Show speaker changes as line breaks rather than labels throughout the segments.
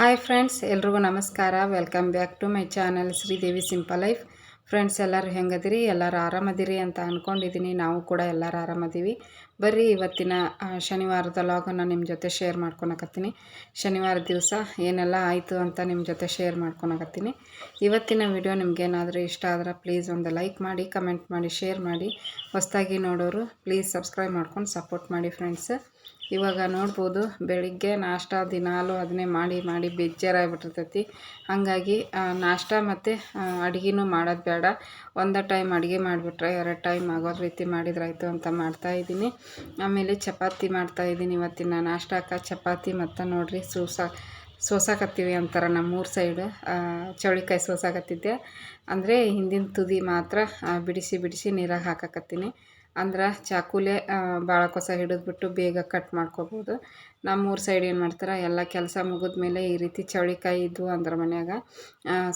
Hi friends, ಎಲ್ರಿಗೂ ನಮಸ್ಕಾರ. Welcome back to my channel Sridevi simple life. Friends, ಎಲ್ಲರೂ ಹೆಂಗದಿರಿ? ಎಲ್ಲರೂ ಆರಾಮದಿರಿ ಅಂತ ಅಂದ್ಕೊಂಡಿದ್ದೀನಿ ನಾವು ಕೂಡ ಎಲ್ಲರೂ ಆರಾಮದೀವಿ. ಬರ್ರಿ, ಇವತ್ತಿನ ಶನಿವಾರದ ಲಾಗನ್ನು ನಿಮ್ಮ ಜೊತೆ ಶೇರ್ ಮಾಡ್ಕೊಳಕತ್ತೀನಿ ಶನಿವಾರ ದಿವಸ ಏನೆಲ್ಲ ಆಯಿತು ಅಂತ ನಿಮ್ಮ ಜೊತೆ ಶೇರ್ ಮಾಡ್ಕೊಳಕತ್ತೀನಿ ಇವತ್ತಿನ ವಿಡಿಯೋ ನಿಮಗೇನಾದರೂ ಇಷ್ಟ ಆದ್ರೆ ಪ್ಲೀಸ್ ಒಂದು ಲೈಕ್ ಮಾಡಿ, ಕಮೆಂಟ್ ಮಾಡಿ, ಶೇರ್ ಮಾಡಿ. ಹೊಸದಾಗಿ ನೋಡೋರು ಪ್ಲೀಸ್ ಸಬ್ಸ್ಕ್ರೈಬ್ ಮಾಡ್ಕೊಂಡು ಸಪೋರ್ಟ್ ಮಾಡಿ ಫ್ರೆಂಡ್ಸ್. ಇವಾಗ ನೋಡ್ಬೋದು ಬೆಳಿಗ್ಗೆ ನಾಷ್ಟ, ದಿನಾಲು ಅದನ್ನೇ ಮಾಡಿ ಮಾಡಿ ಬೇಜಾರಾಗ್ಬಿಟ್ಟಿರ್ತೈತಿ. ಹಾಗಾಗಿ ನಾಷ್ಟ ಮತ್ತು ಅಡುಗೆನೂ ಮಾಡೋದು ಬೇಡ. ಒಂದು ಟೈಮ್ ಅಡುಗೆ ಮಾಡಿಬಿಟ್ರೆ ಎರಡು ಟೈಮ್ ಆಗೋ ರೀತಿ ಮಾಡಿದ್ರಾಯ್ತು ಅಂತ ಮಾಡ್ತಾಯಿದ್ದೀನಿ ಆಮೇಲೆ ಚಪಾತಿ ಮಾಡ್ತಾಯಿದ್ದೀನಿ ಇವತ್ತಿನ ನಾಷ್ಟಕ್ಕೆ. ಚಪಾತಿ ಮತ್ತು ನೋಡಿರಿ ಸೂಸ, ಸೋಸಾಕತ್ತೀವಿ ಅಂತಾರೆ ನಮ್ಮೂರು ಸೈಡು ಚೌಳಿಕಾಯಿ ಸೋಸಾಕತ್ತಿದ್ದೆ. ಅಂದರೆ ಹಿಂದಿನ ತುದಿ ಮಾತ್ರ ಬಿಡಿಸಿ ಬಿಡಿಸಿ ನೀರಾಗ ಹಾಕಕತ್ತೀನಿ. ಅಂದ್ರೆ ಚಾಕುಲೆ ಭಾಳ ಕೊಸ ಹಿಡಿದ್ಬಿಟ್ಟು ಬೇಗ ಕಟ್ ಮಾಡ್ಕೊಬೋದು. ನಮ್ಮೂರು ಸೈಡ್ ಏನು ಮಾಡ್ತಾರೆ, ಎಲ್ಲ ಕೆಲಸ ಮುಗಿದ್ಮೇಲೆ ಈ ರೀತಿ ಚೌಳಿಕಾಯಿ ಇದ್ವು ಅಂದ್ರೆ ಮನ್ಯಾಗ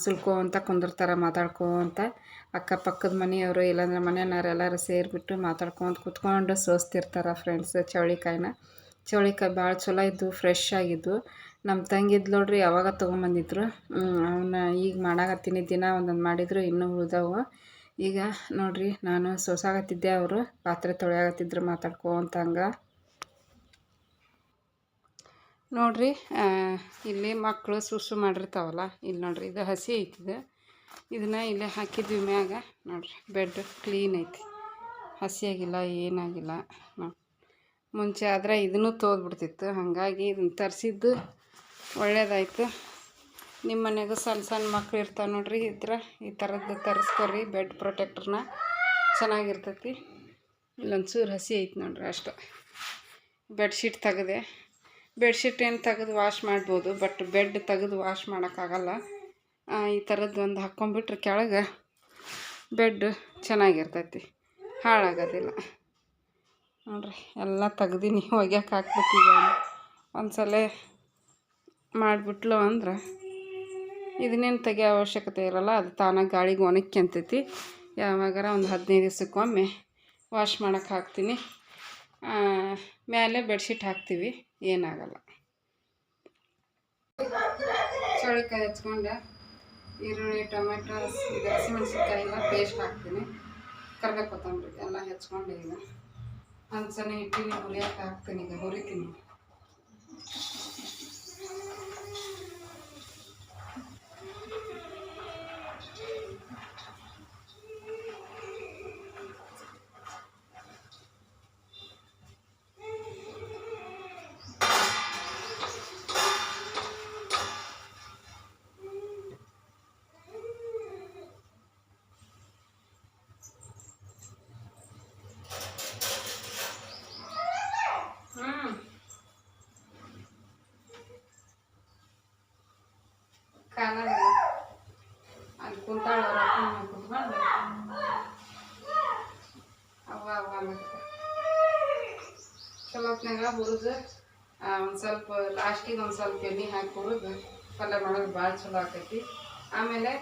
ಸುಲ್ಕೋ ಅಂತ ಕುಂದಿರ್ತಾರೆ ಮಾತಾಡ್ಕೋಂತ ಅಕ್ಕಪಕ್ಕದ ಮನೆಯವರು ಇಲ್ಲಾಂದ್ರೆ ಮನೆಯವ್ರು ಎಲ್ಲರೂ ಸೇರಿಬಿಟ್ಟು ಮಾತಾಡ್ಕೊಂತ ಕುತ್ಕೊಂಡು ಸೋಸ್ತಿರ್ತಾರೆ ಫ್ರೆಂಡ್ಸ್ ಚೌಳಿಕಾಯಿನ. ಚೌಳಿಕಾಯಿ ಭಾಳ ಚಲೋ ಇದ್ವು ಫ್ರೆಶ್ ಆಗಿದ್ದು ನಮ್ಮ ತಂಗಿದ್ ನೋಡ್ರಿ ಯಾವಾಗ ತೊಗೊಂಬಂದಿದ್ರು ಅವನ್ನ ಈಗ ಮಾಡಾಕತ್ತೀನಿ, ದಿನ ಒಂದೊಂದು ಮಾಡಿದ್ರು, ಇನ್ನೂ ಉಳ್ದವು. ಈಗ ನೋಡ್ರಿ, ನಾನು ಸೋಸಾಗತ್ತಿದ್ದೆ ಅವರು, ಪಾತ್ರೆ ತೊಳೆಯಾಗತ್ತಿದ್ರು ಮಾತಾಡ್ಕೊಂತ ಹಂಗೆ ನೋಡ್ರಿ ಇಲ್ಲಿ ಮಕ್ಕಳು ಸುಸು ಮಾಡಿರ್ತಾವಲ್ಲ, ಇಲ್ಲಿ ನೋಡ್ರಿ, ಇದು ಹಸಿ ಐತಿದು ಇದನ್ನ ಇಲ್ಲೇ ಹಾಕಿದ್ವಿ ಮ್ಯಾಗ, ನೋಡ್ರಿ, ಬೆಡ್ ಕ್ಲೀನ್ ಐತಿ. ಹಸಿಯಾಗಿಲ್ಲ, ಏನಾಗಿಲ್ಲ, ನೋಡಿ. ಮುಂಚೆ ಆದರೆ ಇದನ್ನು ತೋದ್ಬಿಡ್ತಿತ್ತು, ಹಾಗಾಗಿ ಇದನ್ನು ತರಿಸಿದ್ದು ಒಳ್ಳೇದಾಯ್ತು. ನಿಮ್ಮ ಮನೆಗೂ ಸಣ್ಣ ಸಣ್ಣ ಮಕ್ಳು ಇರ್ತಾವೆ ನೋಡ್ರಿ ಇದ್ರೆ ಈ ಥರದ್ದು ತರಿಸ್ಕೊರಿ, ಬೆಡ್ ಪ್ರೊಟೆಕ್ಟ್ರನ್ನ ಚೆನ್ನಾಗಿರ್ತೈತಿ. ಇಲ್ಲೊಂದು ಚೂರು ಹಸಿ ಐತೆ ನೋಡ್ರಿ ಅಷ್ಟು. ಬೆಡ್ಶೀಟ್ ತೆಗೆದೆ. ಬೆಡ್ಶೀಟ್ ಏನು ತೆಗೆದು ವಾಶ್ ಮಾಡ್ಬೋದು ಬಟ್ ಬೆಡ್ ತೆಗೆದು ವಾಶ್ ಮಾಡೋಕ್ಕಾಗಲ್ಲ ಈ ಥರದ್ದು ಒಂದು ಹಾಕ್ಕೊಂಬಿಟ್ರೆ ಕೆಳಗೆ ಬೆಡ್ ಚೆನ್ನಾಗಿರ್ತೈತಿ. ಹಾಳಾಗೋದಿಲ್ಲ. ನೋಡ್ರಿ, ಎಲ್ಲ ತೆಗ್ದೀನಿ, ಒಗ್ಯಾಕೆ ಹಾಕ್ಬಿಟ್ಟಿದ್ದೀನಿ ಒಂದು ಸಲ ಮಾಡಿಬಿಟ್ಲು ಅಂದ್ರೆ ಇದನ್ನೇನು ತೆಗಿಯೋ ಅವಶ್ಯಕತೆ ಇರೋಲ್ಲ, ಅದು ತಾನಾಗಿ ಗಾಳಿಗೆ ಒಣಗ್ಕೊಂತೈತಿ ಯಾವಾಗಾರ ಒಂದು ಹದಿನೈದು ದಿವ್ಸಕ್ಕೊಮ್ಮೆ ವಾಶ್ ಮಾಡೋಕ್ಕೆ ಹಾಕ್ತೀನಿ. ಮೇಲೆ ಬೆಡ್ಶೀಟ್ ಹಾಕ್ತೀವಿ, ಏನಾಗಲ್ಲ. ಚೌಳಿಕಾಯಿ ಹಚ್ಕೊಂಡು, ಈರುಳ್ಳಿ, ಟೊಮೆಟೊ, ಇದು ಹಸಿಮೆಣಸಿನ್ಕಾಯಿ ಎಲ್ಲ ಪೇಸ್ಟ್ ಹಾಕ್ತೀನಿ. ಕರ್ಬೇವು ಕೊತ್ತಂಬರಿ ಎಲ್ಲ ಹೆಚ್ಕೊಂಡು ಈಗ. ಹಂಚನೆ ಇಟ್ಟಿನಿ ಹುರಿಯಕ್ಕೆ ಹಾಕ್ತೀನಿ ಈಗ, ಹುರಿತೀನಿ ಹ್ಞೂ ಕಾಣಲ್ಲ ಅಲ್ಲಿ ಕುಂತಾಳ ಅವ್ರ ಅಪ್ಪನ ಮನೆ ಕುತ್ಕೊಂಡು ಅವ್ವ ಅವ್ವ ಅನ್ನಕತ್ತ ಚಲೋ ಹೊತ್ನಾಗ ಹುರಿದು ಒಂದು ಸ್ವಲ್ಪ ಲಾಸ್ಟಿಗೆ ಒಂದು ಸ್ವಲ್ಪ ಎಣ್ಣೆ ಹಾಕಿ ಹುರಿದು ಪಲ್ಯ ಮಾಡೋದು ಭಾಳ ಚಲೋ ಆಕೈತಿ ಆಮೇಲೆ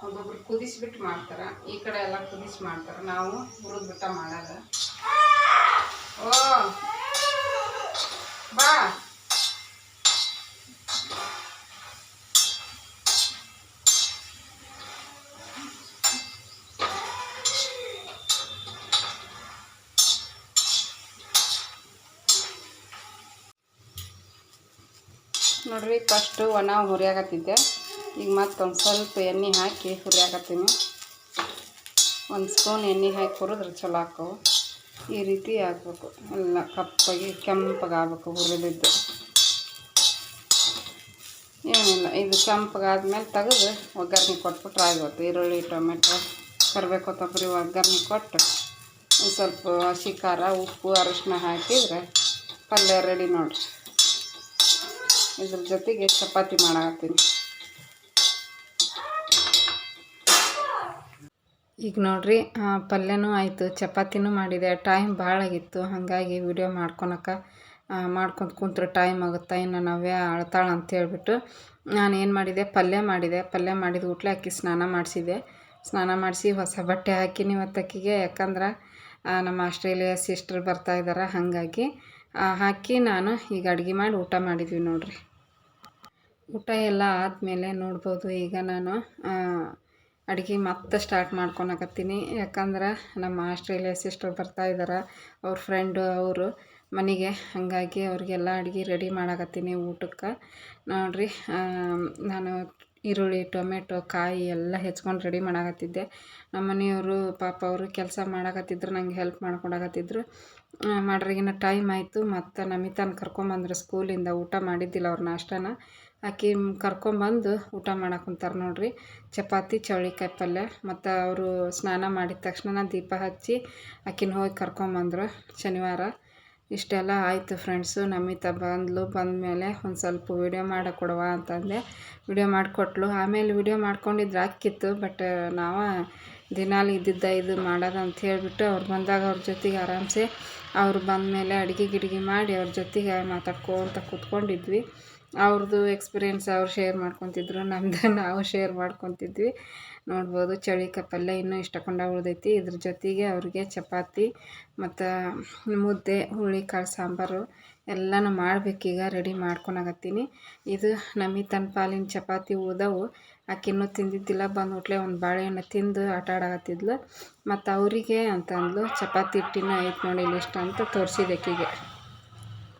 ಒಬ್ಬೊಬ್ರು ಕುದಿಸ್ಬಿಟ್ಟು ಮಾಡ್ತಾರೆ ಈ ಕಡೆ ಎಲ್ಲ ಕುದಿಸಿ ಮಾಡ್ತಾರೆ ನಾವು ಹುರಿದ್ಬಿಟ್ಟ ಮಾಡೋದು ಓ ಬಾ ನೋಡ್ರಿ ಫಸ್ಟು ಒಣ ಹುರಿಯಾಕತ್ತಿದ್ದೆ ಈಗ ಮತ್ತೊಂದು ಸ್ವಲ್ಪ ಎಣ್ಣೆ ಹಾಕಿ ಹುರಿಯಾಕತ್ತೀನಿ ಒಂದು ಸ್ಪೂನ್ ಎಣ್ಣೆ ಹಾಕಿ ಹುರಿದ್ರೆ ಚಲೋ ಹಾಕವು ಈ ರೀತಿ ಹಾಕ್ಬೇಕು ಎಲ್ಲ ಕಪ್ಪಾಗಿ, ಕೆಂಪಗೆ ಆಗ್ಬೇಕು ಹುರಿದಿದ್ದು. ಏನಿಲ್ಲ, ಇದು ಕೆಂಪಗಾದ್ಮೇಲೆ ತೆಗೆದು ಒಗ್ಗರಣೆ ಕೊಟ್ಬಿಟ್ರೆ ಆಗೋದು ಈರುಳ್ಳಿ, ಟೊಮೆಟೊ, ಕರಿಬೇವು ಕೊತ್ತಂಬರಿ ಒಗ್ಗರಣೆ ಕೊಟ್ಟು ಒಂದು ಸ್ವಲ್ಪ ಹಸಿ ಖಾರ, ಉಪ್ಪು, ಅರಿಶಿನ ಹಾಕಿದರೆ ಪಲ್ಯ ರೆಡಿ ನೋಡ್ರಿ. ಇದ್ರ ಜೊತೆಗೆ ಚಪಾತಿ ಮಾಡಾಕತ್ತೀನಿ. ಈಗ ನೋಡ್ರಿ ಪಲ್ಯನೂ ಆಯಿತು, ಚಪಾತಿನೂ ಮಾಡಿದೆ. ಟೈಮ್ ಭಾಳ ಆಗಿತ್ತು, ಹಾಗಾಗಿ ವಿಡಿಯೋ ಮಾಡ್ಕೊಳಕ್ಕೆ ಮಾಡ್ಕೊಂತ ಕುಂತ್ರೆ ಟೈಮ್ ಆಗುತ್ತೆ ಇನ್ನು ನಾವೇ ಅಳ್ತಾಳ ಅಂತ ಹೇಳ್ಬಿಟ್ಟು ನಾನು ಏನು ಮಾಡಿದೆ, ಪಲ್ಯ ಮಾಡಿದೆ. ಪಲ್ಯ ಮಾಡಿದ ಊಟ್ಲೆ ಅಕ್ಕಿ ಸ್ನಾನ ಮಾಡಿಸಿದೆ. ಸ್ನಾನ ಮಾಡಿಸಿ ಹೊಸ ಬಟ್ಟೆ ಹಾಕಿನಿ ಇವತ್ತು ಅಕ್ಕಿಗೆ, ಯಾಕಂದ್ರೆ ನಮ್ಮ ಆಸ್ಟ್ರೇಲಿಯಾ ಸಿಸ್ಟರ್ ಬರ್ತಾ ಇದ್ದಾರೆ ಹಾಗಾಗಿ ಹಾಕಿ ನಾನು ಈಗ ಅಡುಗೆ ಮಾಡಿ ಊಟ ಮಾಡಿದ್ವಿ ನೋಡ್ರಿ. ಊಟ ಎಲ್ಲ ಆದಮೇಲೆ ನೋಡ್ಬೋದು ಈಗ ನಾನು ಅಡುಗೆ ಮತ್ತೆ ಸ್ಟಾರ್ಟ್ ಮಾಡ್ಕೊಳಕತ್ತೀನಿ. ಯಾಕಂದ್ರೆ ನಮ್ಮ ಆಸ್ಟ್ರೇಲಿಯಾ ಸಿಸ್ಟರ್ ಬರ್ತಾ ಇದ್ದಾರೆ ಅವ್ರ ಫ್ರೆಂಡು ಅವರು ಮನೆಗೆ. ಹಾಗಾಗಿ ಅವ್ರಿಗೆಲ್ಲ ಅಡುಗೆ ರೆಡಿ ಮಾಡಕತ್ತೀನಿ ಊಟಕ್ಕೆ. ನೋಡಿರಿ ನಾನು ಈರುಳ್ಳಿ, ಟೊಮೆಟೊ, ಕಾಯಿ ಎಲ್ಲ ಹೆಚ್ಕೊಂಡು ರೆಡಿ ಮಾಡಕತ್ತಿದ್ದೆ. ನಮ್ಮ ಮನೆಯವರು, ಪಾಪ ಅವರು ಕೆಲಸ ಮಾಡಕತ್ತಿದ್ರು, ನಂಗೆ ಹೆಲ್ಪ್ ಮಾಡ್ಕೊಡಕತ್ತಿದ್ರು. ಮಾಡ್ರಿಗಿನ ಟೈಮ್ ಆಯಿತು, ಮತ್ತು ನಮಿತಾನ ಕರ್ಕೊಂಬಂದ್ರು ಸ್ಕೂಲಿಂದ ಊಟ ಮಾಡಿದ್ದಿಲ್ಲ ಅವ್ರ ನಾಷ್ಟನ. ಆಕಿ ಕರ್ಕೊಂಬಂದು ಊಟ ಮಾಡಕ್ಕೆ ಕುಂತಾರೆ ನೋಡಿರಿ. ಚಪಾತಿ ಚೌಳಿಕಾಯಿ ಪಲ್ಯ ಮತ್ತು ಅವರು ಸ್ನಾನ ಮಾಡಿದ ತಕ್ಷಣ ದೀಪ ಹಚ್ಚಿ ಆಕಿನ ಹೋಗಿ ಕರ್ಕೊಂಬಂದರು ಶನಿವಾರ. ಇಷ್ಟೆಲ್ಲ ಆಯಿತು ಫ್ರೆಂಡ್ಸು ನಮಿತಾ ಬಂದ್ಲು, ಬಂದಮೇಲೆ ಒಂದು ಸ್ವಲ್ಪ ವೀಡಿಯೋ ಮಾಡಿಕೊಡುವ ಕೊಡುವ ಅಂತಂದೆ. ವಿಡಿಯೋ ಮಾಡಿಕೊಟ್ಲು. ಆಮೇಲೆ ವಿಡಿಯೋ ಮಾಡ್ಕೊಂಡಿದ್ರೆ ಹಾಕಿತ್ತು ಬಟ್ ನಾವು ದಿನಾಲು ಇದ್ದಿದ್ದ ಇದು ಮಾಡೋದು ಅಂತ ಹೇಳಿಬಿಟ್ಟು ಅವ್ರು ಬಂದಾಗ ಅವ್ರ ಜೊತೆಗೆ ಆರಾಮ್ಸೆ. ಅವ್ರು ಬಂದಮೇಲೆ ಅಡುಗೆ ಗಿಡಿಗೆ ಮಾಡಿ ಅವ್ರ ಜೊತೆಗೆ ಮಾತಾಡ್ಕೊತ ಕೂತ್ಕೊಂಡಿದ್ವಿ. ಅವ್ರದ್ದು ಎಕ್ಸ್ಪೀರಿಯೆನ್ಸ್ ಅವ್ರು ಶೇರ್ ಮಾಡ್ಕೊತಿದ್ರು, ನಮ್ದು ನಾವು ಶೇರ್ ಮಾಡ್ಕೊತಿದ್ವಿ. ನೋಡ್ಬೋದು, ಚಳಿ ಕಪ್ಪಲ್ಲ ಇನ್ನೂ ಇಷ್ಟಕೊಂಡ ಉಳ್ದೈತಿ. ಇದ್ರ ಜೊತೆಗೆ ಅವ್ರಿಗೆ ಚಪಾತಿ ಮತ್ತು ಮುದ್ದೆ ಹುರುಳಿಕಾಳು ಸಾಂಬಾರು ಎಲ್ಲನೂ ಮಾಡಬೇಕೀಗ ರೆಡಿ ಮಾಡ್ಕೊಳಕತ್ತೀನಿ ಇದು ನಮಿತನ ಪಾಲಿನ ಚಪಾತಿ ಉಳ್ದವು. ಆಕಿನ್ನೂ ತಿಂದಿದ್ದಿಲ್ಲ ಬಂದ್ಬಿಟ್ಲೆ ಒಂದು ಬಾಳೆಹಣ್ಣು ತಿಂದು ಆಟ ಆಡಕತ್ತಿದ್ಲು. ಮತ್ತು ಅವರಿಗೆ ಅಂತಂದ್ಲು, ಚಪಾತಿ ಹಿಟ್ಟಿನ ಐತೆ ನೋಡಿ ಲಿಸ್ಟ್ ಅಂತ ತೋರಿಸಿದೆ ಆಕಿಗೆ.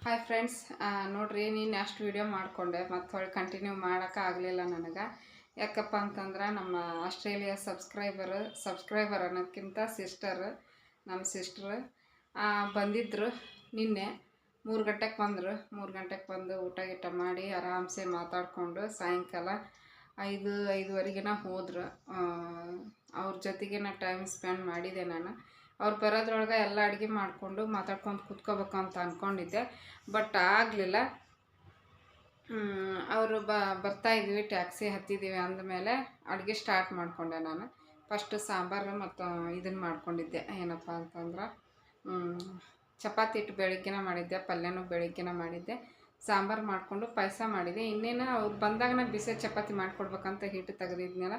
ಹಾಯ್ ಫ್ರೆಂಡ್ಸ್ ನೋಡ್ರಿ, ನೀನು ಅಷ್ಟು ವೀಡಿಯೋ ಮಾಡಿಕೊಂಡೆ, ಮತ್ತು ಹೊಳ್ಳಿ ಕಂಟಿನ್ಯೂ ಮಾಡೋಕೆ ಆಗಲಿಲ್ಲ ನನಗೆ. ಯಾಕಪ್ಪ ಅಂತಂದ್ರೆ, ನಮ್ಮ ಆಸ್ಟ್ರೇಲಿಯಾ ಸಬ್ಸ್ಕ್ರೈಬರ್ ಸಬ್ಸ್ಕ್ರೈಬರ್ ಅನ್ನೋದಕ್ಕಿಂತ ಸಿಸ್ಟರ್ ನಮ್ಮ ಸಿಸ್ಟ್ರ್ ಬಂದಿದ್ದರು ನಿನ್ನೆ. ಮೂರು ಗಂಟೆಗೆ ಬಂದರು. ಮೂರು ಗಂಟೆಗೆ ಬಂದು ಊಟ ಗೀಟ ಮಾಡಿ ಆರಾಮ್ಸೆ ಮಾತಾಡಿಕೊಂಡು ಸಾಯಂಕಾಲ ಐದು, ಐದುವರೆಗಿನ ಹೋದ್ರು. ಅವ್ರ ಜೊತೆಗೆ ನಾ ಟೈಮ್ ಸ್ಪೆಂಡ್ ಮಾಡಿದೆ ನಾನು. ಅವ್ರು ಬರೋದ್ರೊಳಗೆ ಎಲ್ಲ ಅಡುಗೆ ಮಾಡಿಕೊಂಡು ಮಾತಾಡ್ಕೊಂಡು ಕೂತ್ಕೋಬೇಕು ಅಂತ ಅಂದ್ಕೊಂಡಿದ್ದೆ ಬಟ್ ಆಗಲಿಲ್ಲ. ಅವರು ಬ ಬರ್ತಾಯಿದ್ವಿ ಟ್ಯಾಕ್ಸಿ ಹತ್ತಿದ್ದೀವಿ ಅಂದಮೇಲೆ ಅಡುಗೆ ಸ್ಟಾರ್ಟ್ ಮಾಡಿಕೊಂಡೆ ನಾನು. ಫಸ್ಟು ಸಾಂಬಾರು ಮತ್ತು ಇದನ್ನು ಮಾಡ್ಕೊಂಡಿದ್ದೆ. ಏನಪ್ಪ ಅಂತಂದ್ರೆ ಚಪಾತಿ ಹಿಟ್ಟು ಬೆಳಗ್ಗೆನ ಮಾಡಿದ್ದೆ, ಪಲ್ಯನೂ ಬೆಳಗ್ಗೆನ ಮಾಡಿದ್ದೆ. ಸಾಂಬಾರು ಮಾಡಿಕೊಂಡು ಪಾಯಸ ಮಾಡಿದೆ. ಇನ್ನೇನು ಅವ್ರು ಬಂದಾಗ ನಾನು ಬಿಸಿ ಚಪಾತಿ ಮಾಡಿಕೊಡ್ಬೇಕಂತ ಹಿಟ್ಟು ತೆಗೆದಿದ್ನಲ್ಲ,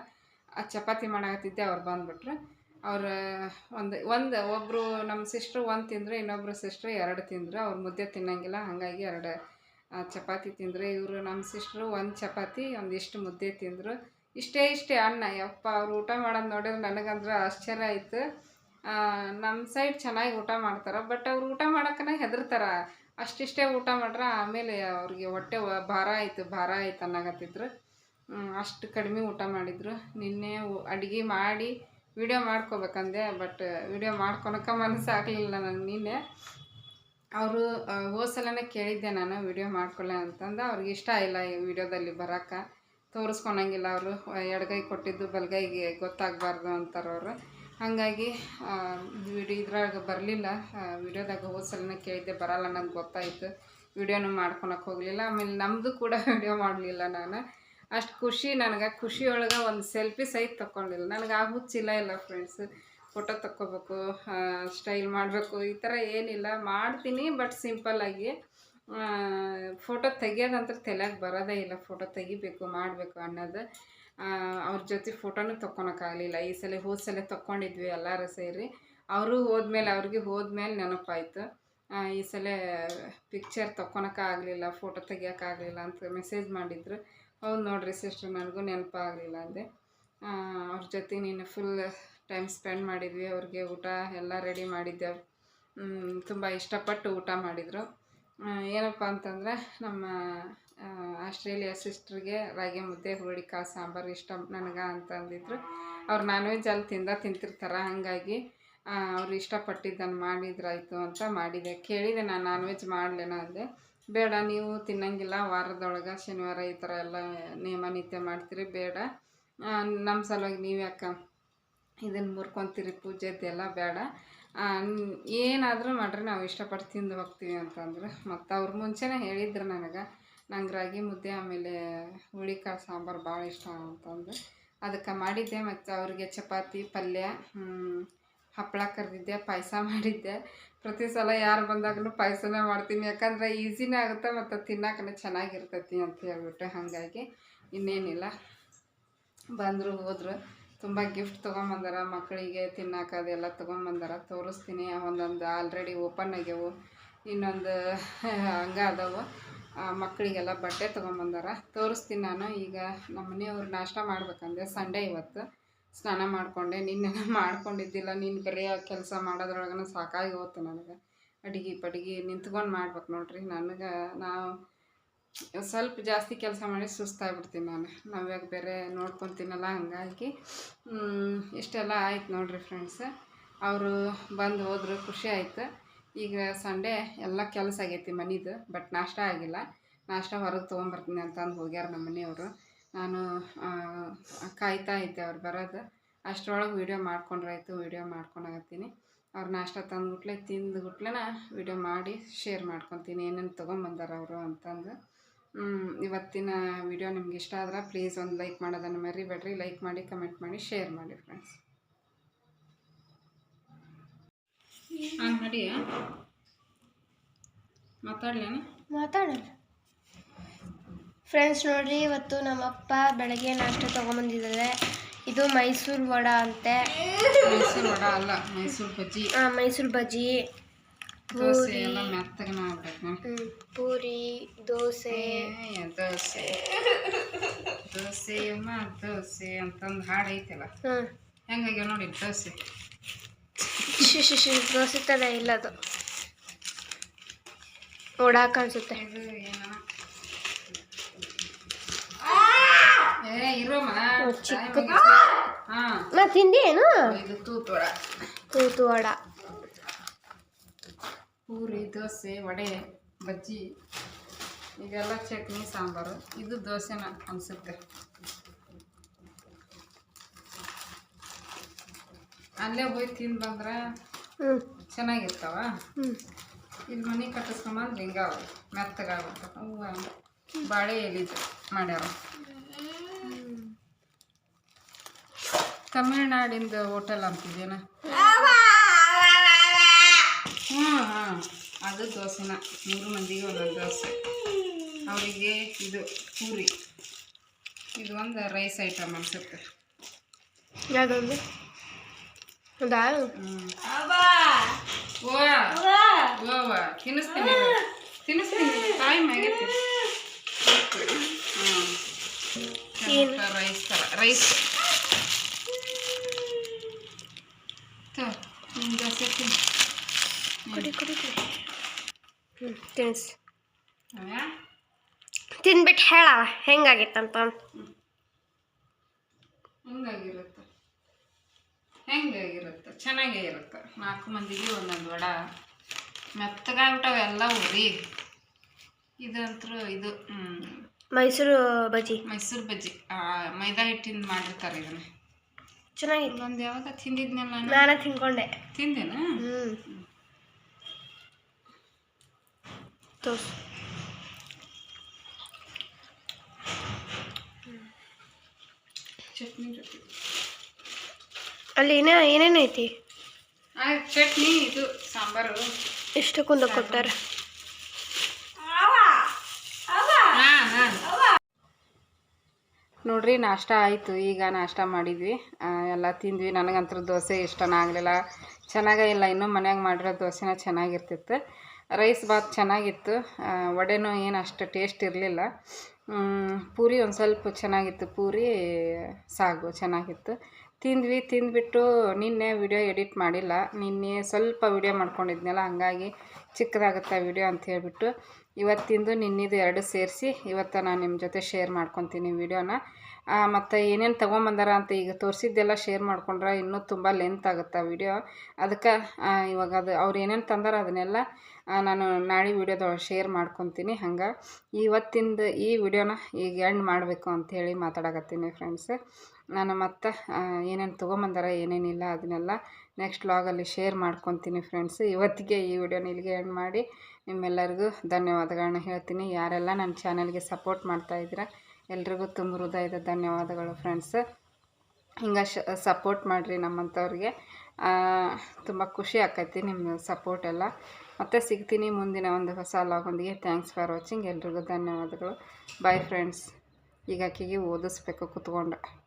ಆ ಚಪಾತಿ ಮಾಡಾಕತ್ತಿದ್ದೆ, ಅವ್ರು ಬಂದುಬಿಟ್ರು. ಅವ್ರು, ಒಂದು ಒಂದು ಒಬ್ಬರು ನಮ್ಮ ಸಿಸ್ಟ್ರು ಒಂದು ತಿಂದರೆ ಇನ್ನೊಬ್ಬರು ಸಿಸ್ಟ್ರು ಎರಡು ತಿಂದರು, ಅವ್ರು ಮುದ್ದೆ ತಿನ್ನಂಗಿಲ್ಲ, ಹಾಗಾಗಿ ಎರಡು ಚಪಾತಿ ತಿಂದರೆ. ಇವರು ನಮ್ಮ ಸಿಸ್ಟ್ರು ಒಂದು ಚಪಾತಿ, ಒಂದಿಷ್ಟು ಮುದ್ದೆ ತಿಂದರು. ಇಷ್ಟೇ ಇಷ್ಟೇ ಅನ್ನ. ಯಪ್ಪ, ಅವ್ರು ಊಟ ಮಾಡೋದು ನೋಡಿದ್ರೆ ನನಗಂದ್ರೆ ಆಶ್ಚರ್ಯ ಆಯಿತು. ನಮ್ಮ ಸೈಡ್ ಚೆನ್ನಾಗಿ ಊಟ ಮಾಡ್ತಾರೆ ಬಟ್ ಅವ್ರು ಊಟ ಮಾಡೋಕ್ಕನ ಹೆದರ್ತಾರೆ. ಅಷ್ಟಿಷ್ಟೇ ಊಟ ಮಾಡ್ರೆ, ಆಮೇಲೆ ಅವ್ರಿಗೆ ಹೊಟ್ಟೆ ಭಾರ ಆಯಿತು, ಭಾರ ಆಯ್ತು ಅನ್ನಗತ್ತಿದ್ರು ಅಷ್ಟು ಕಡಿಮೆ ಊಟ ಮಾಡಿದರು. ನಿನ್ನೆ ಅಡುಗೆ ಮಾಡಿ ವಿಡಿಯೋ ಮಾಡ್ಕೋಬೇಕಂದೆ ಬಟ್ ವಿಡಿಯೋ ಮಾಡ್ಕೊಳಕ್ಕೆ ಮನಸ್ಸು ಆಗಲಿಲ್ಲ ನನಗೆ ನಿನ್ನೆ. ಅವರು ಹೋದ ಕೇಳಿದ್ದೆ ನಾನು, ವಿಡಿಯೋ ಮಾಡ್ಕೊಳ್ಳೆ ಅಂತಂದು. ಅವ್ರಿಗೆ ಇಷ್ಟ ಇಲ್ಲ ಈ ವಿಡಿಯೋದಲ್ಲಿ ಬರೋಕ್ಕೆ ತೋರಿಸ್ಕೊಳಂಗಿಲ್ಲ ಅವರು. ಎಡಗೈ ಕೊಟ್ಟಿದ್ದು ಬಲಗೈಗೆ ಗೊತ್ತಾಗಬಾರ್ದು ಅಂತಾರೆ ಅವರು. ಹಾಗಾಗಿ ವಿಡಿಯೋ ಇದ್ರಾಗ ಬರಲಿಲ್ಲ. ವಿಡಿಯೋದಾಗ ಹೋದ ಕೇಳಿದ್ದೆ, ಬರಲ್ಲ ನನಗೆ ಗೊತ್ತಾಯಿತು. ವಿಡಿಯೋನು ಮಾಡ್ಕೊಳಕ್ಕೆ ಹೋಗಲಿಲ್ಲ. ಆಮೇಲೆ ನಮ್ಮದು ಕೂಡ ವಿಡಿಯೋ ಮಾಡಲಿಲ್ಲ ನಾನು. ಅಷ್ಟು ಖುಷಿ ನನಗೆ. ಖುಷಿಯೊಳಗೆ ಒಂದು ಸೆಲ್ಫಿ ಸಹಿತ ತಗೊಂಡಿಲ್ಲ ನನಗೆ ಆ ಹುಚ್ಚಿಲ್ಲ ಇಲ್ಲ ಫ್ರೆಂಡ್ಸ್ ಫೋಟೋ ತಕ್ಕೋಬೇಕು ಸ್ಟೈಲ್ ಮಾಡಬೇಕು, ಈ ಥರ ಏನಿಲ್ಲ. ಮಾಡ್ತೀನಿ ಬಟ್ ಸಿಂಪಲ್ಲಾಗಿ ಫೋಟೋ ತೆಗಿಯೋದಂತ ತಲೆಯಾಗ ಬರೋದೇ ಇಲ್ಲ. ಫೋಟೋ ತೆಗಿಬೇಕು, ಮಾಡಬೇಕು ಅನ್ನೋದು. ಅವ್ರ ಜೊತೆ ಫೋಟೋನೂ ತೊಗೊಳಕ್ಕಾಗಲಿಲ್ಲ ಈ ಸಲ ಹೋದ ಸಲ ತೊಗೊಂಡಿದ್ವಿ ಎಲ್ಲರೂ ಸೇರಿ. ಅವರು ಹೋದ್ಮೇಲೆ ಅವ್ರಿಗೆ ಹೋದ್ಮೇಲೆ ನೆನಪಾಯಿತು. ಈ ಸಲ ಪಿಕ್ಚರ್ ತೊಗೊಳಕ್ಕಾಗಲಿಲ್ಲ ಫೋಟೋ ತೆಗಿಯೋಕ್ಕಾಗಲಿಲ್ಲ ಅಂತ ಮೆಸೇಜ್ ಮಾಡಿದ್ರು. ಹೌದು ನೋಡಿರಿ ಸಿಸ್ಟರ್ ನನಗೂ ನೆನಪಾಗಲಿಲ್ಲ ಅಂದೆ. ಅವ್ರ ಜೊತೆ ನೀನು ಫುಲ್ ಟೈಮ್ ಸ್ಪೆಂಡ್ ಮಾಡಿದ್ವಿ, ಅವ್ರಿಗೆ ಊಟ ಎಲ್ಲ ರೆಡಿ ಮಾಡಿದ್ದೆ ತುಂಬ ಇಷ್ಟಪಟ್ಟು ಊಟ ಮಾಡಿದರು. ಏನಪ್ಪ ಅಂತಂದರೆ ನಮ್ಮ ಆಸ್ಟ್ರೇಲಿಯಾ ಸಿಸ್ಟ್ರಿಗೆ ರಾಗಿ ಮುದ್ದೆ, ಹುರುಳಿಕಾಳು, ಸಾಂಬಾರು ಇಷ್ಟ ನನಗೆ ಅಂತಂದಿದ್ರು. ಅವ್ರು ನಾನ್ ವೆಜ್ ಅಲ್ಲಿ ತಿಂದ ತಿಂತಿರ್ತಾರೆ, ಹಾಗಾಗಿ ಅವ್ರು ಇಷ್ಟಪಟ್ಟಿದ್ದನ್ನು ಮಾಡಿದ್ರಾಯ್ತು ಅಂತ ಮಾಡಿದೆ. ಕೇಳಿದೆ ನಾನು ನಾನ್ ವೆಜ್ ಮಾಡಲೇನ ಅಂದೆ. ಬೇಡ, ನೀವು ತಿನ್ನಂಗಿಲ್ಲ. ವಾರದೊಳಗೆ ಶನಿವಾರ ಈ ಥರ ಎಲ್ಲ ನಿಯಮ ನಿತ್ಯ ಮಾಡ್ತೀರಿ, ಬೇಡ. ನಮ್ಮ ಸಲುವಾಗಿ ನೀವು ಯಾಕೆ ಇದನ್ನು ಮುರ್ಕೊತೀರಿ? ಪೂಜೆದ್ದೆಲ್ಲ ಬೇಡ. ಏನಾದರೂ ಮಾಡಿರಿ, ನಾವು ಇಷ್ಟಪಟ್ಟು ತಿಂದು ಹೋಗ್ತೀವಿ ಅಂತಂದ್ರೆ. ಮತ್ತು ಅವ್ರ ಮುಂಚೆನೇ ಹೇಳಿದ್ರು ನನಗೆ, ನಂಗೆ ರಾಗಿ ಮುದ್ದೆ, ಆಮೇಲೆ ಹುಳಿಕಾಳು ಸಾಂಬಾರು ಭಾಳ ಇಷ್ಟ ಅಂತಂದು ಅದಕ್ಕೆ ಮಾಡಿದ್ದೆ. ಮತ್ತು ಅವ್ರಿಗೆ ಚಪಾತಿ, ಪಲ್ಯ ಹಪ್ಪಳ ಕರೆದಿದ್ದೆ, ಪಾಯಸ ಮಾಡಿದ್ದೆ. ಪ್ರತಿ ಸಲ ಯಾರು ಬಂದಾಗಲೂ ಪಾಯಸನೇ ಮಾಡ್ತೀನಿ. ಯಾಕಂದರೆ ಈಸಿನೇ ಆಗುತ್ತೆ ಮತ್ತು ತಿನ್ನೋಕೆ ಚೆನ್ನಾಗಿರ್ತೈತಿ ಅಂತ ಹೇಳ್ಬಿಟ್ಟು ಹಾಗಾಗಿ ಇನ್ನೇನಿಲ್ಲ. ಬಂದರು, ಹೋದ್ರು. ತುಂಬ ಗಿಫ್ಟ್ ತೊಗೊಂಬಂದಾರ ಮಕ್ಕಳಿಗೆ ತಿನ್ನಕ್ಕೆ ಅದೆಲ್ಲ ತೊಗೊಂಬಂದಾರ. ತೋರಿಸ್ತೀನಿ. ಒಂದೊಂದು ಆಲ್ರೆಡಿ ಓಪನ್ ಆಗ್ಯವು. ಇನ್ನೊಂದು ಹಂಗೆ ಅದಾವು. ಮಕ್ಕಳಿಗೆಲ್ಲ ಬಟ್ಟೆ ತೊಗೊಂಬಂದಾರ. ತೋರಿಸ್ತೀನಿ ನಾನು. ಈಗ ನಮ್ಮ ಮನೆಯವ್ರು ನಾಷ್ಟ ಮಾಡ್ಬೇಕಂದೆ ಸಂಡೇ ಇವತ್ತು. ಸ್ನಾನ ಮಾಡಿಕೊಂಡೆ ನಿನ್ನೆ ಮಾಡ್ಕೊಂಡಿದ್ದಿಲ್ಲ, ನೀನು ಬರೀ ಕೆಲಸ ಮಾಡೋದ್ರೊಳಗನ ಸಾಕಾಗಿ ಹೋತು ನನಗೆ. ಅಡುಗೆ ಪಡಿಗೆ ನಿಂತ್ಕೊಂಡು ಮಾಡ್ಬೇಕು ನೋಡ್ರಿ, ನನಗೆ ನಾವು ಸ್ವಲ್ಪ ಜಾಸ್ತಿ ಕೆಲಸ ಮಾಡಿ ಸುಸ್ತಾಗ್ಬಿಡ್ತೀನಿ ನಾನು. ನಾವ್ಯಾಗ ಬೇರೆ ನೋಡ್ಕೊತೀನಲ್ಲ ಹಂಗಾಗಿ ಇಷ್ಟೆಲ್ಲ ಆಯ್ತು ನೋಡ್ರಿ ಫ್ರೆಂಡ್ಸ್ ಅವರು ಬಂದು ಹೋದ್ರು, ಖುಷಿ ಆಯ್ತು. ಈಗ ಸಂಡೇ ಎಲ್ಲ ಕೆಲಸ ಆಗೈತಿ ಮನಿದು ಬಟ್ ನಾಷ್ಟ ಆಗಿಲ್ಲ. ನಾಷ್ಟ ಹೊರಗೆ ತೊಗೊಂಬರ್ತೀನಿ ಅಂತಂದು ಹೋಗ್ಯಾರ ನಮ್ಮ ಮನೆಯವರು ನಾನು ಕಾಯ್ತಾ ಇದ್ದೆ ಅವ್ರು ಬರೋದು. ಅಷ್ಟರೊಳಗೆ ವೀಡಿಯೋ ಮಾಡ್ಕೊಂಡ್ರಾಯ್ತು ವೀಡಿಯೋ ಮಾಡ್ಕೊಂಡಾಗತ್ತೀನಿ ಅವ್ರು ನಾಷ್ಟ ತಂದುಬಿಟ್ಲೆ ತಿಂದುಬಿಟ್ಲೆನ ವೀಡಿಯೋ ಮಾಡಿ ಶೇರ್ ಮಾಡ್ಕೊತೀನಿ. ಏನೇನು ತೊಗೊಂಬಂದಾರ ಅವರು ಅಂತಂದು. ಇವತ್ತಿನ ವಿಡಿಯೋ ನಿಮ್ಗೆ ಇಷ್ಟ ಆದ್ರೆ ಪ್ಲೀಸ್ ಒಂದು ಲೈಕ್ ಮಾಡೋದನ್ನು ಮರಿಬೇಡ್ರಿ. ಲೈಕ್ ಮಾಡಿ ಕಮೆಂಟ್ ಮಾಡಿ ಶೇರ್ ಮಾಡಿ ಫ್ರೆಂಡ್ಸ್ ಮಾತಾಡಲ್ಲ ಮಾತಾಡ್ಲೇನ?
ಮಾತಾಡೋಣ ಫ್ರೆಂಡ್ಸ್ ನೋಡ್ರಿ ಇವತ್ತು ನಮ್ಮಪ್ಪ ಬೆಳಗ್ಗೆ ನಾಷ್ಟ ತೊಗೊಂಬಂದಿದ್ದಾರೆ. ಇದು ಮೈಸೂರು ವಡ ಅಂತೆ.
ಮೈಸೂರು ವಡ ಅಲ್ಲ ಮೈಸೂರು ಬಜ್ಜಿ.
ಹಾಂ ಮೈಸೂರು ಬಜ್ಜಿ.
ದೋಸೆ ಎಲ್ಲ ಮೆತ್ತಗನ ಆಗ್ಬೇಕು
ಹ್ಮ್, ಪೂರಿ ದೋಸೆ.
ಏ, ದೋಸೆ. ದೋಸೆ ಅಮ್ಮ ದೋಸೆ ಅಂತಂದು ಹಾಡು ಐತಲ್ಲ.
ಹಾಂ
ಹೆಂಗಾಗ್ಯಾವ ನೋಡಿ ದೋಸೆ.
ಶಿ ಶಿ ಶಿ ದೋಸೆ ಥರ ಇಲ್ಲ ಅದು. ವಡ ಕಾಣಿಸುತ್ತೆ.
ಇದು ಏನೋ ಏ ಇರೋಮ್ಮ
ಚಿಕ್ಕದು.
ಹಾಂ.
ತಿಂಡಿ ಏನು
ಇದು ತೂತು ವಡ. ಪೂರಿ ದೋಸೆ ವಡೆ ಬಜ್ಜಿ ಇದೆಲ್ಲ ಚಟ್ನಿ ಸಾಂಬಾರು. ಇದು ದೋಸೆನ ಅನಿಸುತ್ತೆ. ಅಲ್ಲೇ ಹೋಗಿ ತಿಂದು ಬಂದ್ರೆ ಚೆನ್ನಾಗಿರ್ತಾವ?
ಇದು
ಇಲ್ಲಿ ಮನೆ ಕಟ್ಟಿಸ್ಕೊಂಬಂದು ಹಿಂಗಾವ ಮೆತ್ತಗಾಗುತ್ತೆ. ಹೂವು ಬಾಳೆ ಎಲಿದು ಮಾಡ್ಯಾರ. ತಮಿಳ್ನಾಡಿಂದ ಹೋಟೆಲ್ ಅಂತಿದ್ದೇನ? ಹ್ಞೂ ಹಾಂ ಅದು ದೋಸೆನ. ಮೂರು ಮಂದಿಗೆ ಒಂದೊಂದು ದೋಸೆ. ಅವರಿಗೆ ಇದು ಪೂರಿ. ಇದು ಒಂದು ರೈಸ್ ಐಟಮ್ ಅನ್ಸುತ್ತೆ.
ಯಾವುದೊಂದು? ಹೌದಾ
ಓವ ತಿನ್ನಿಸ್ತೀನಿ. ತಿನ್ನಿಸ್ತೀನಿ. ಟೈಮ್ ಆಗೈತಿ. ರೈಸ್ ಥರ ರೈಸ್ ನಿನ್ನ ದೋಸೆ ತಿನ್ನು
ಕುಡಿ ಕುಡಿ ಕುಡಿ. ಹ್ಞೂ ತಿನ್ಸ್. ತಿನ್ಬಿಟ್ಟು ಹೇಳ ಹೆಂಗಾಗಿತ್ತಂತ.
ಹೆಂಗಾಗಿರುತ್ತೆ? ಹೆಂಗಾಗಿರುತ್ತೆ? ಚೆನ್ನಾಗೇ ಇರುತ್ತೆ. ನಾಲ್ಕು ಮಂದಿಗೆ ಒಂದೊಂದು ವಡ. ಮೆತ್ತಗಾಗ್ಬಿಟ್ಟವೆ ಎಲ್ಲ ಉರಿ. ಇದಂತರೂ ಇದು
ಮೈಸೂರು ಬಜ್ಜಿ.
ಮೈಸೂರು ಬಜ್ಜಿ. ಮೈದಾ ಹಿಟ್ಟಿಂದ ಮಾಡಿರ್ತಾರೆ ಇದನ್ನ.
ಚೆನ್ನಾಗಿತ್ತು.
ಒಂದು ಯಾವಾಗ ತಿಂದಿದ್ನಲ್ಲ ನಾನು?
ನಾನೇ ತಿನ್ಕೊಂಡೆ
ತಿಂದೇನಾ?
ಹ್ಞೂ ತೋರ್ಸು
ಚಟ್ನಿ ಜೊತೆ
ಅಲ್ಲಿ ಏನೇ ಏನೇನು ಐತಿ?
ಆ ಚಟ್ನಿ ಇದು ಸಾಂಬಾರು.
ಎಷ್ಟಕ್ಕೊಂದ ಕೊಟ್ಟಾರ?
ಹಾಂ ಹಾಂ. ನೋಡ್ರಿ ನಾಷ್ಟ ಆಯಿತು. ಈಗ ನಾಷ್ಟ ಮಾಡಿದ್ವಿ. ಎಲ್ಲ ತಿಂದ್ವಿ. ನನಗಂತೂ ದೋಸೆ ಇಷ್ಟನ ಆಗಲಿಲ್ಲ. ಚೆನ್ನಾಗೇ ಇಲ್ಲ. ಇನ್ನೂ ಮನ್ಯಾಗ ಮಾಡಿರೋ ದೋಸೆನ ಚೆನ್ನಾಗಿರ್ತಿತ್ತು. ರೈಸ್ ಬಾತ್ ಚೆನ್ನಾಗಿತ್ತು. ವಡೆನೂ ಏನು ಅಷ್ಟು ಟೇಸ್ಟ್ ಇರಲಿಲ್ಲ. ಪೂರಿ ಒಂದು ಸ್ವಲ್ಪ ಚೆನ್ನಾಗಿತ್ತು. ಪೂರಿ ಸಾಗು ಚೆನ್ನಾಗಿತ್ತು. ತಿಂದ್ವಿ, ತಿಂದ್ಬಿಟ್ಟು ನಿನ್ನೆ ವಿಡಿಯೋ ಎಡಿಟ್ ಮಾಡಿಲ್ಲ. ನಿನ್ನೆ ಸ್ವಲ್ಪ ವಿಡಿಯೋ ಮಾಡ್ಕೊಂಡಿದ್ನಲ್ಲ, ಹಂಗಾಗಿ ಚಿಕ್ಕದಾಗುತ್ತೆ ವಿಡಿಯೋ ಅಂತ ಹೇಳ್ಬಿಟ್ಟು ಇವತ್ತಿಂದು ನಿನ್ನಿದು ಎರಡು ಸೇರಿಸಿ ಇವತ್ತು ನಾನು ನಿಮ್ಮ ಜೊತೆ ಶೇರ್ ಮಾಡ್ಕೊತೀನಿ ವಿಡಿಯೋನ ಮತ್ತು ಏನೇನು ತೊಗೊಂಬಂದಾರ ಅಂತ ಈಗ ತೋರಿಸಿದ್ದೆಲ್ಲ ಶೇರ್ ಮಾಡ್ಕೊಂಡ್ರೆ ಇನ್ನೂ ತುಂಬ ಲೆಂತ್ ಆಗುತ್ತೆ ವಿಡಿಯೋ ಅದಕ್ಕೆ ಇವಾಗ ಅದು ಅವ್ರು ಏನೇನು ತಂದಾರ ಅದನ್ನೆಲ್ಲ ನಾನು ನಾಳೆ ವಿಡಿಯೋದೊಳಗೆ ಶೇರ್ ಮಾಡ್ಕೊತೀನಿ, ಹಂಗೆ. ಇವತ್ತಿಂದ ಈ ವಿಡಿಯೋನ ಈಗ ಎಂಡ್ ಮಾಡಬೇಕು ಅಂಥೇಳಿ ಮಾತಾಡಕತ್ತೀನಿ ಫ್ರೆಂಡ್ಸ್ ನಾನು ಮತ್ತೆ ಏನೇನು ತೊಗೊಂಬಂದಾರ, ಏನೇನಿಲ್ಲ ಅದನ್ನೆಲ್ಲ ನೆಕ್ಸ್ಟ್ ವ್ಲಾಗಲ್ಲಿ ಶೇರ್ ಮಾಡ್ಕೊತೀನಿ ಫ್ರೆಂಡ್ಸ್ ಇವತ್ತಿಗೆ ಈ ವಿಡಿಯೋನ ಇಲ್ಲಿಗೆ ಎಂಡ್ ಮಾಡಿ. ನಿಮ್ಮೆಲ್ಲರಿಗೂ ಧನ್ಯವಾದಗಳನ್ನ ಹೇಳ್ತೀನಿ. ಯಾರೆಲ್ಲ ನನ್ನ ಚಾನಲ್ಗೆ ಸಪೋರ್ಟ್ ಮಾಡ್ತಾ ಮಾಡ್ತಾಯಿದ್ದೀರ ಎಲ್ರಿಗೂ ತುಂಬ ಹೃದಯದ ಧನ್ಯವಾದಗಳು ಫ್ರೆಂಡ್ಸ್ ಹಿಂಗೆ ಶ ಸಪೋರ್ಟ್ ಮಾಡಿರಿ ನಮ್ಮಂಥವ್ರಿಗೆ ತುಂಬ ಖುಷಿ ಆಕೈತಿ ನಿಮ್ಮ ಸಪೋರ್ಟ್ ಎಲ್ಲ. ಮತ್ತೆ ಸಿಗ್ತೀನಿ ಮುಂದಿನ ಒಂದು ಹೊಸ ಲಾಗೊಂದಿಗೆ. ಥ್ಯಾಂಕ್ಸ್ ಫಾರ್ ವಾಚಿಂಗ್ ಎಲ್ರಿಗೂ ಧನ್ಯವಾದಗಳು. ಬಾಯ್ ಫ್ರೆಂಡ್ಸ್ ಈಗ ಆಕೆಗೆ ಓದಿಸ್ಬೇಕು ಕುತ್ಕೊಂಡು.